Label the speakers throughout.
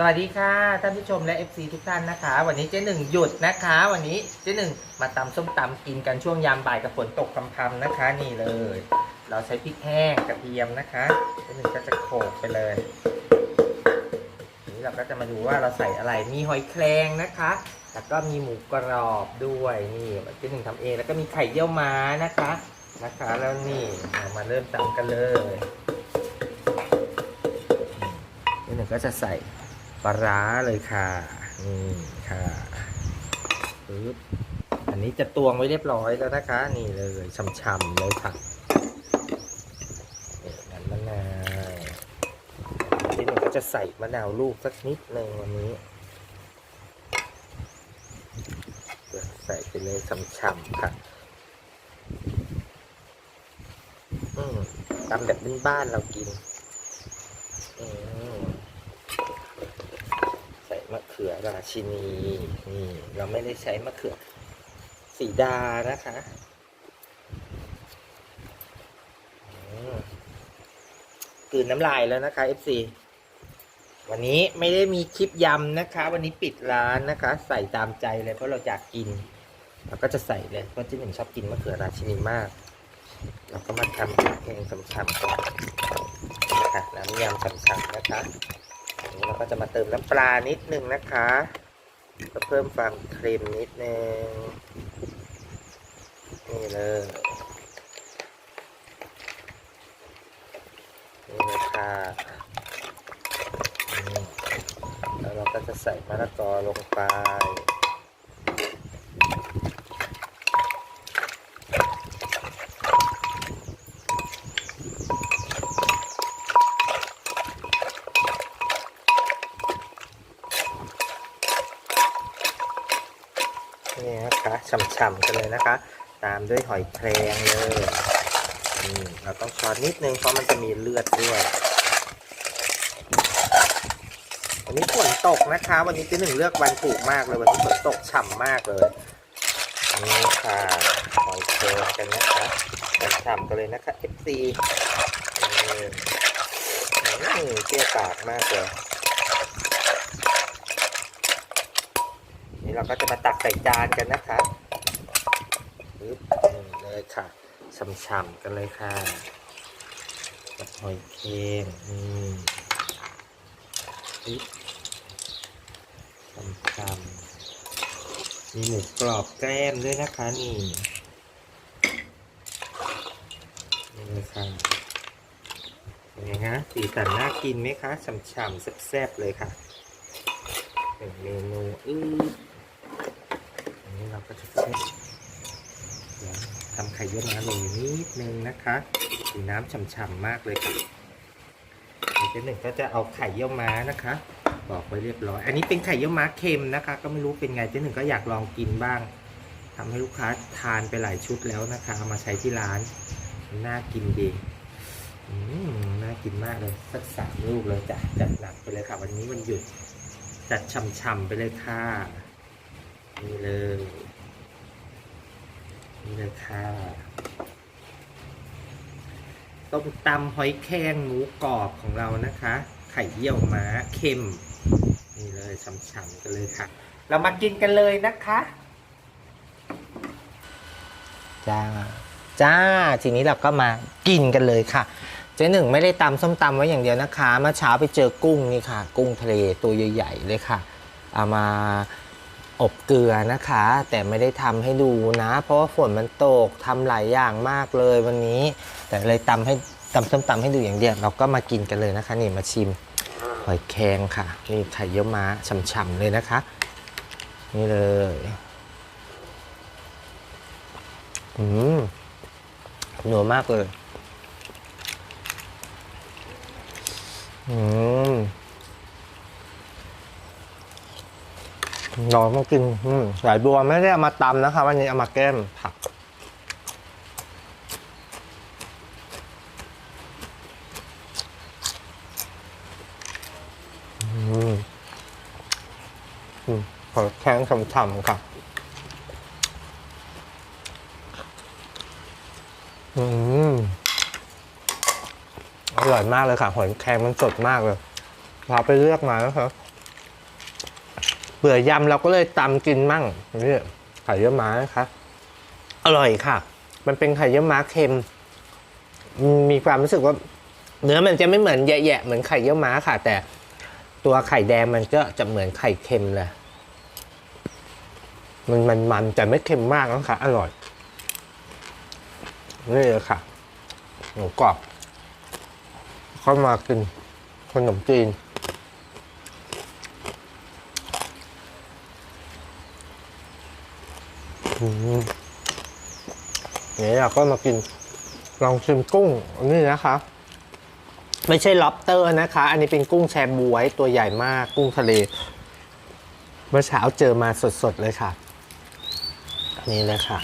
Speaker 1: สวัสดีค่ะท่านผู้ชมและ FC ทุกท่านนะคะ วันนี้เจ๊หนึ่งหยุดนะคะ วันนี้เจ๊หนึ่งมาตำส้มตำกินกันช่วงยามบ่ายกับฝนตกพรำๆนะคะ นี่เลย เราใช้พริกแห้งกระเทียมนะคะเจ๊หนึ่งก็จะโขลกไปเลยทีนี้เราก็จะมาดูว่าเราใส่อะไรมีหอยแครงนะคะแล้วก็มีหมูกรอบด้วยนี่เจ๊หนึ่งทำเองแล้วก็มีไข่เยี่ยวม้านะคะนะคะ แล้วนี่เรามาเริ่มตำกันเลยเจ๊หนึ่งก็จะใส่ ปลาร้าเลยค่ะนี่ค่ะปึ๊บอันนี้จะตวงไว้เรียบร้อยแล้วนะคะ นี่เลยช่ำๆเลยค่ะนี่น้ำมะนาวทีหนึ่งก็จะใส่มะนาวลูกสักนิดหนึ่งวันนี้ใส่ไปเลยช่ำๆค่ะอืมตำแบบบ้านๆเรากินอืม ใส่มะเขือราชินีนี่เราไม่ได้ใช้มะเขือสีดานะคะอืมกลืนน้ำลายแล้วนะคะ FC วันนี้ไม่ได้มีคลิปยำนะคะ วันนี้ปิดร้านนะคะ ใส่ตามใจเลยเพราะเราอยากกิน เราก็จะใส่เลยเพราะเจ๊หนึ่งชอบกินมะเขือราชินีมาก เราก็มาทำแกงสำชัๆก่อนนะคะน้ำยำสำๆนะคะ นี้เราก็จะมาเติมน้ำปลานิดนึงนะคะก็เพิ่มความเค็มนิดนึงนี่เลยนี่นะคะแล้วเราก็จะใส่มะละกอลงไป นี่นะคะ ฉ่ำกันเลยนะคะ ตามด้วยหอยแครงเลยอืมเราต้องช้อนนิดนึงเพราะมันจะมีเลือดด้วยวันนี้ฝนตกนะคะ วันนี้ที่หนึ่งเลือกวันถูกมากเลยวันนี้ฝนตกฉ่ำมากเลยนี่ค่ะหอยแครงกันนะคะฉ่ำกันเลยนะคะ FC อืมอืมเปรี้ยวปากมากเลยนี่เราก็จะมาตักใส่จานกันนะคะ ปึ๊บนี่เลยค่ะช่ำๆกันเลยค่ะกับหอยเค็มนี่ปึ๊บช่ำๆมีหมูกรอบแกล้มด้วยนะคะนี่นี่เลยค่ะเป็นไงคะสีสันน่ากินไหมคะช่ำๆแซ่บๆเลยค่ะหนึ่งเมนูอื้ออันนี้เราก็จะเช็ดเดี๋ยว ทำไข่เยี่ยวม้าลงนิดนึงนะคะสีน้ำฉ่ำๆมากเลยค่ะเจ๊หนึ่งก็จะเอาไข่เยี่ยวม้านะคะ บอกไว้เรียบร้อย อันนี้เป็นไข่เยี่ยวม้าเค็มนะคะ ก็ไม่รู้เป็นไงเจ๊หนึ่งก็อยากลองกินบ้างทำให้ลูกค้าทานไปหลายชุดแล้วนะคะเอามาใช้ที่ร้านน่ากินดีน่ากินมากเลยสักสามลูกเลยจ้ะจัดหนักไปเลยค่ะ วันนี้วันหยุดจัดฉ่ำๆไปเลยค่ะนี่เลย นี่เลยค่ะต้มตำหอยแครงหมูกรอบของเรานะคะ ไข่เยี่ยวม้าเค็ม นี่เลยฉ่ำๆกันเลยค่ะ เรามากินกันเลยนะคะ จ้า จ้า ทีนี้เราก็มากินกันเลยค่ะ เจ๊หนึ่งไม่ได้ตำส้มตำไว้อย่างเดียวนะคะ เมื่อเช้าไปเจอกุ้งนี่ค่ะ กุ้งทะเลตัวใหญ่ๆเลยค่ะ เอามา อบเกลือนะคะ แต่ไม่ได้ทำให้ดูนะ เพราะว่าฝนมันตกทำหลายอย่างมากเลยวันนี้ แต่เลยตำให้ตำส้มตำให้ดูอย่างเดียวเราก็มากินกันเลยนะคะ นี่มาชิมหอยแครงค่ะ นี่ไข่เยี่ยวม้าฉ่ำๆเลยนะคะ นี่เลยอืมหนัวมากเลยอืม เราต้องกินอืมสายบัวไม่ได้เอามาตำนะคะวันนี้เอามาแก้มผัก อืมอืมขอแข้งฉ่ำๆค่ะอืมอร่อยมากเลยค่ะหอยแครงมันสดมากเลยเราไปเลือกมานะครับ เบื่อยำเราก็เลยตำกินมั่งนี่ไข่เยี่ยวม้านะคะอร่อยค่ะ มันเป็นไข่เยี่ยวม้าเค็ม มีความรู้สึกว่า เนื้อมันจะไม่เหมือนแยะๆเหมือนไข่เยี่ยวม้าค่ะ แต่ตัวไข่แดงมันก็จะเหมือนไข่เค็มเลยมันมันมันแต่ไม่เค็มมากนะคะอร่อยนี่เลยค่ะหมูกรอบเข้ามากินขนมจีน อืมนี่เราก็มากิน ลองชิมกุ้งอันนี่นะคะ ไม่ใช่ล็อบสเตอร์นะคะ อันนี้เป็นกุ้งแชบวยตัวใหญ่มากกุ้งทะเล เมื่อเช้าเจอมาสดๆเลยค่ะนี่เลยค่ะ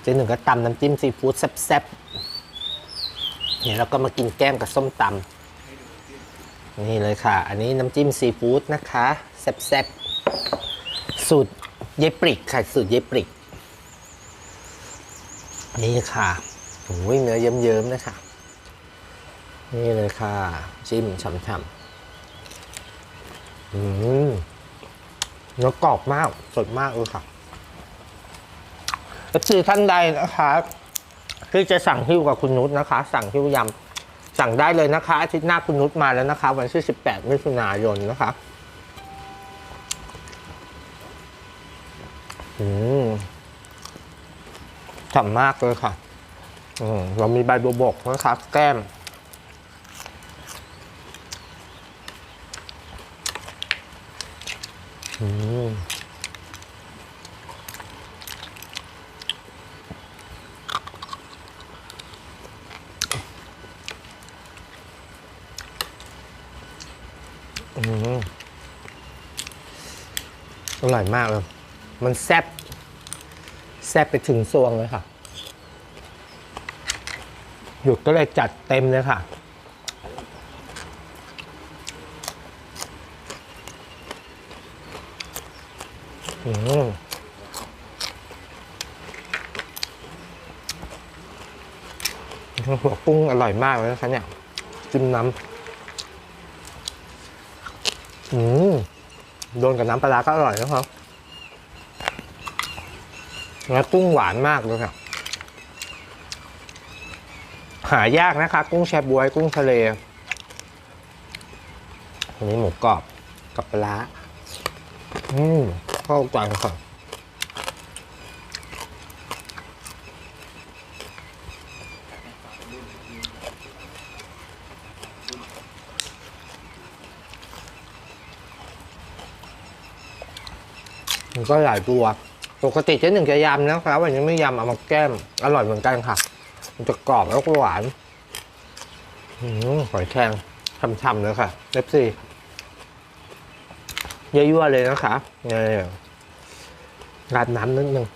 Speaker 1: เจ๊หนึ่งก็ตำน้ำจิ้มซีฟู้ดแซ่บๆเนี่ยเราก็มากินแก้มกับส้มตำนี่เลยค่ะ อันนี้น้ำจิ้มซีฟู้ดนะคะแซ่บๆสูตร เยปริกค่สูตรเยปริก นี่ค่ะโอ้ยเนื้อเยิ้มๆนะคะนี่เลยค่ะ จิ้มฉ่ำๆอืมเนื้อกรอบมากสดมากเลยค่ะก็คือท่านใดนะคะที่จะสั่งหิ้วกับคุณนุชนะคะ สั่งหิ้วยำสั่งได้เลยนะคะอาทิตย์หน้าคุณนุชมาแล้วนะคะ วันที่ 18 มิถุนายนนะคะ อืมฉ่ำมากเลยค่ะ อืมเรามีใบบัวบกนะคะแก้มอืมอืมอร่อยมากเลย มันแซบแซบไปถึงซวงเลยค่ะ หยุดก็เลยจัดเต็มเลยค่ะ อืมหัวกุ้งอร่อยมากเลยนะคะเนี่ย จิ้มน้ำ อืม โดนกับน้ำปลาร้าก็อร่อยนะครับ แล้วกุ้งหวานมากเลยค่ะ หายากนะคะ กุ้งแชบวย กุ้งทะเลอันนี้หมูกรอบกับปลาอืมเข้ากันค่ะมันก็หลายตัว ปกติเจ๊หนึ่งจะยำนะครับ วันนี้ไม่ยำเอามาแก้ม อร่อยเหมือนกันค่ะ มันจะกรอบแล้วก็หวานหอยแครงช่ำๆเลยค่ะเล็บซี่ยั่วๆเลยนะคะเนี่ยราดน้ำนิดนึง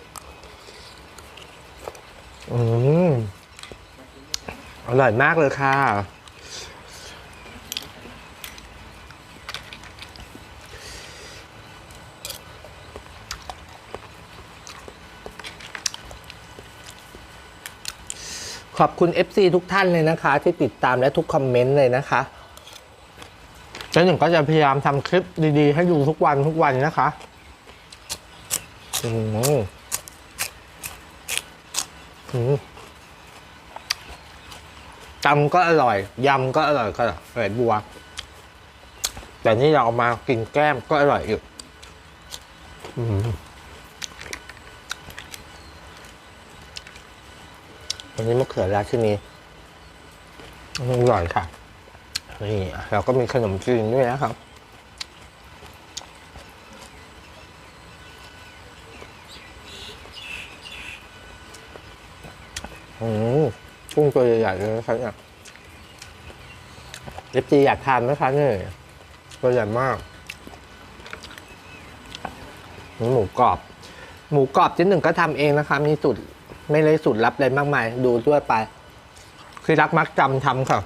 Speaker 1: อืมอร่อยมากเลยค่ะ ขอบคุณ FC ทุกท่านเลยนะคะ ที่ติดตามและทุกคอมเมนต์เลยนะคะเจ๊หนึ่งก็จะพยายามทำคลิปดีๆ ให้ดูทุกวันทุกวันนะคะอืมอืมตำก็อร่อย ยำก็อร่อยก็อร่อยบัว แต่นี่เราเอามากินแก้มก็อร่อยอีกอืม อันนี้มะเขือราชินีอร่อยค่ะ นี่เราก็มีขนมจีนด้วยนะครับ อืมกุ้งตัวใหญ่ๆเลยนะครับเนี่ยเอฟจีอยากทานไหมคะเนี่ยตัวใหญ่มากมีหมูกรอบ หมูกรอบชิ้นหนึ่งก็ทำเองนะคะ มีสูตร ไม่เลยสูตรลับอะไรมากมาย ดูด้วยไป คือรักมักจำทำค่ะ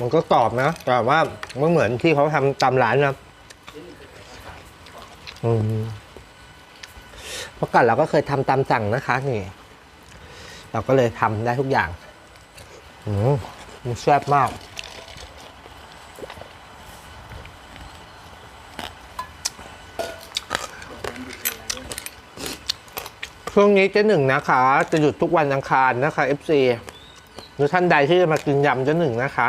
Speaker 1: มันก็กรอบนะ แต่ว่าไม่เหมือนที่เขาทำตามร้านนะอืมเพราะก่อนเราก็เคยทำตามสั่งนะคะ นี่ เราก็เลยทำได้ทุกอย่าง อืมมันแซ่บมาก ช่วงนี้เจ๊หนึ่งนะคะ จะหยุดทุกวันอังคารนะคะ FC หรือท่านใดที่จะมากินยำเจ๊หนึ่งนะคะ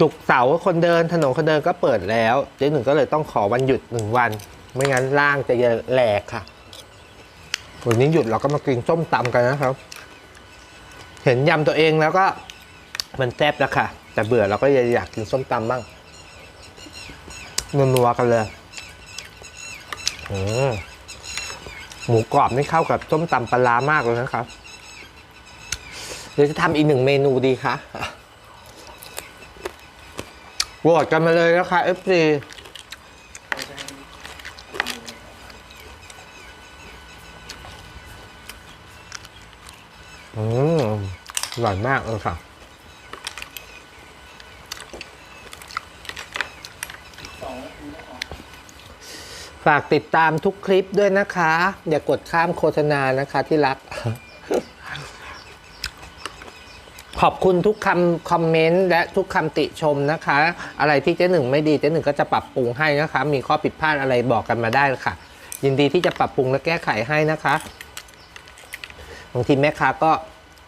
Speaker 1: ศุกเสาคนเดินถนนคนเดินก็เปิดแล้ว เจ๊หนึ่งก็เลยต้องขอวันหยุดหนึ่งวัน ไม่งั้นร่างจะแหลกค่ะ วันนี้หยุดเราก็มากินส้มตำกันนะครับ เห็นยำตัวเองแล้วก็ มันแซ่บแล้วค่ะ แต่เบื่อเราก็อยากกินส้มตำบ้างนัวๆกันเลย หมูกรอบนี่เข้ากับส้มตำปลามากเลยนะครับเดี๋ยวจะทำอีกหนึ่งเมนูดีคะโหวตกันมาเลยนะคะ FC อืมอร่อยมากเลยค่ะ ฝากติดตามทุกคลิปด้วยนะคะ อย่ากดข้ามโฆษณานะคะที่รัก ขอบคุณทุกคำคอมเมนต์และทุกคำติชมนะคะ อะไรที่เจ๊หนึ่งไม่ดีเจ๊หนึ่งก็จะปรับปรุงให้นะคะ มีข้อผิดพลาดอะไรบอกกันมาได้ค่ะ ยินดีที่จะปรับปรุงและแก้ไขให้นะคะบางทีแม่ค้าก็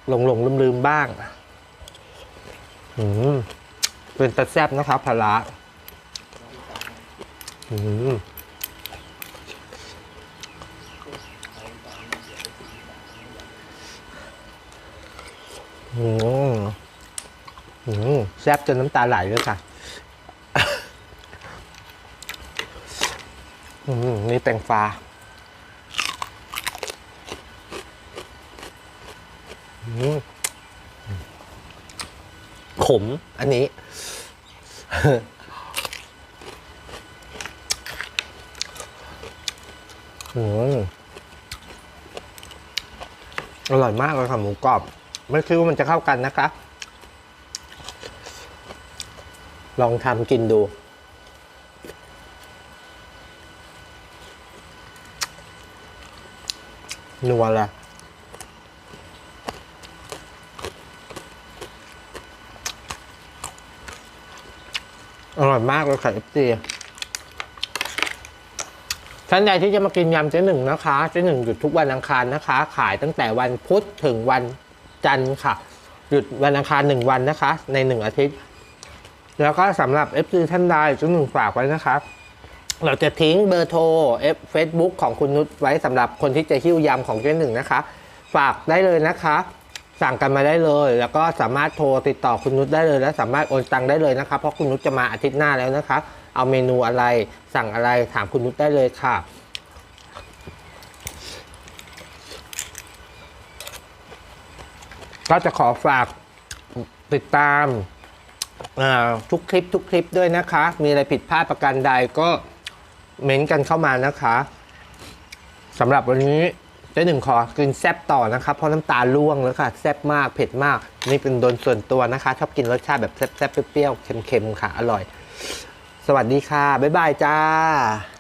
Speaker 1: หลงหลงลืมลืมบ้างอืมเป็นตะแซบนะคะพะระอืม อืมอืมแซ่บจนน้ำตาไหลเลยค่ะ อืมนี่แตงฟ้า อืมขม อันนี้ อืมอร่อยมากเลยค่ะหมูกรอบ ไม่คิดว่ามันจะเข้ากันนะคะ ลองทำกินดู นัวละอร่อยมากเลยค่ะเอฟซีท่านใดที่จะมากินยำเจ๊หนึ่งนะคะ เจ๊หนึ่งหยุดทุกวันอังคารนะคะ ขายตั้งแต่วันพุธถึงวัน จันทร์ค่ะ หยุดวันอังคารหนึ่งวันนะคะ ในหนึ่งอาทิตย์ แล้วก็สำหรับ FC ท่านใดเจ๊หนึ่งฝากไว้นะครับเราจะทิ้งเบอร์โทรเอฟเฟซบุ๊กของคุณนุชไว้สำหรับคนที่จะหิ้วยำของเจ๊หนึ่งนะคะ ฝากได้เลยนะคะ สั่งกันมาได้เลย แล้วก็สามารถโทรติดต่อคุณนุชได้เลย และสามารถโอนตังค์ได้เลยนะคะเพราะคุณนุชจะมาอาทิตย์หน้าแล้วนะคะ เอาเมนูอะไรสั่งอะไรถามคุณนุชได้เลยค่ะ ก็จะขอฝากติดตามทุกคลิปทุกคลิปด้วยนะคะ มีอะไรผิดพลาดประการใดก็เม้นต์กันเข้ามานะคะสำหรับวันนี้เจ๊หนึ่งขอกินแซบต่อนะคะเพราะน้ำตาล่วงแล้วค่ะแซบมากเผ็ดมากนี่เป็นโดนส่วนตัวนะคะ ชอบกินรสชาติแบบแซบๆเปรี้ยวๆเค็มๆค่ะ อร่อย สวัสดีค่ะ บ๊ายบายจ้า